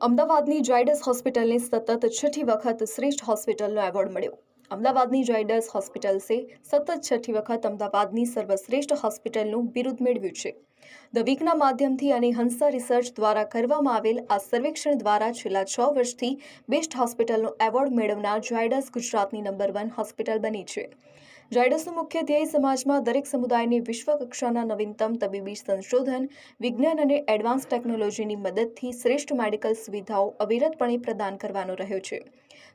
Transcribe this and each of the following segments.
અમદાવાદની જાયડસ હોસ્પિટલને સતત છઠ્ઠી વખત શ્રેષ્ઠ હોસ્પિટલનો એવોર્ડ મળ્યો. અમદાવાદની જાયડસ હોસ્પિટલ્સે સતત છઠ્ઠી વખત અમદાવાદની સર્વશ્રેષ્ઠ હોસ્પિટલનું બિરુદ મેળવ્યું છે. ધ વીકના માધ્યમથી અને હંસા રિસર્ચ દ્વારા કરવામાં આવેલ આ સર્વેક્ષણ દ્વારા છેલ્લા છ વર્ષથી બેસ્ટ હોસ્પિટલનો એવોર્ડ મેળવનાર જાયડસ ગુજરાતની નંબર વન હોસ્પિટલ બની છે. જાયડસનું મુખ્ય ધ્યેય સમાજમાં દરેક સમુદાયને વિશ્વ કક્ષાના નવીનતમ તબીબી સંશોધન, વિજ્ઞાન અને એડવાન્સ ટેકનોલોજીની મદદથી શ્રેષ્ઠ મેડિકલ સુવિધાઓ અવિરતપણે પ્રદાન કરવાનો રહ્યો છે.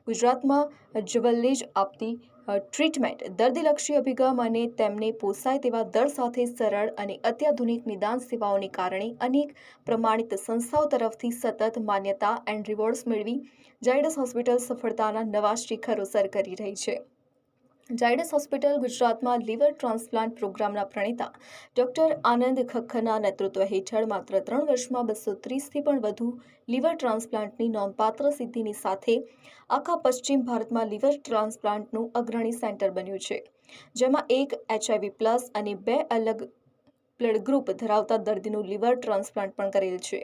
ગુજરાતમાં જવલ્લેજ આપતી ટ્રીટમેન્ટ દર્દીલક્ષી અભિગમ અને તેમને પોસાય તેવા દર સાથે સરળ અને અત્યાધુનિક નિદાન સેવાઓને કારણે અનેક પ્રમાણિત સંસ્થાઓ તરફથી સતત માન્યતા એન્ડ રિવોર્ડ્સ મેળવી જાયડસ હોસ્પિટલ સફળતાના નવા શિખરો સર કરી રહી છે. જાયડસ હોસ્પિટલ ગુજરાતમાં લીવર ટ્રાન્સપ્લાન્ટ પ્રોગ્રામના પ્રણેતા ડોક્ટર આનંદ ખખ્ખરના નેતૃત્વ હેઠળ માત્ર ત્રણ વર્ષમાં બસો ત્રીસથી પણ વધુ લીવર ટ્રાન્સપ્લાન્ટની નોંધપાત્ર સિદ્ધિની સાથે આખા પશ્ચિમ ભારતમાં લીવર ટ્રાન્સપ્લાન્ટનું અગ્રણી સેન્ટર બન્યું છે, જેમાં એક એચઆઈવી પ્લસ અને બે અલગ બ્લડ ગ્રુપ ધરાવતા દર્દીનું લીવર ટ્રાન્સપ્લાન્ટ પણ કરેલ છે.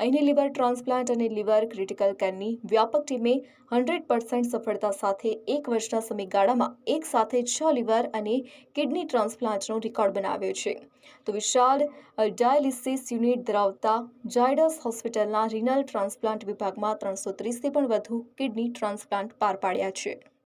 અહીંની લીવર ટ્રાન્સપ્લાન્ટ અને લીવર ક્રિટિકલ કેરની વ્યાપક ટીમે હંડ્રેડ પર્સન્ટ સફળતા સાથે એક વર્ષના સમયગાળામાં એક સાથે છ લીવર અને કિડની ટ્રાન્સપ્લાન્ટનો રેકોર્ડ બનાવ્યો છે. તો વિશાળ ડાયાલિસિસ યુનિટ ધરાવતા જાયડસ હોસ્પિટલના રિનલ ટ્રાન્સપ્લાન્ટ વિભાગમાં ત્રણસો ત્રીસથી પણ વધુ કિડની ટ્રાન્સપ્લાન્ટ પાર પાડ્યા છે.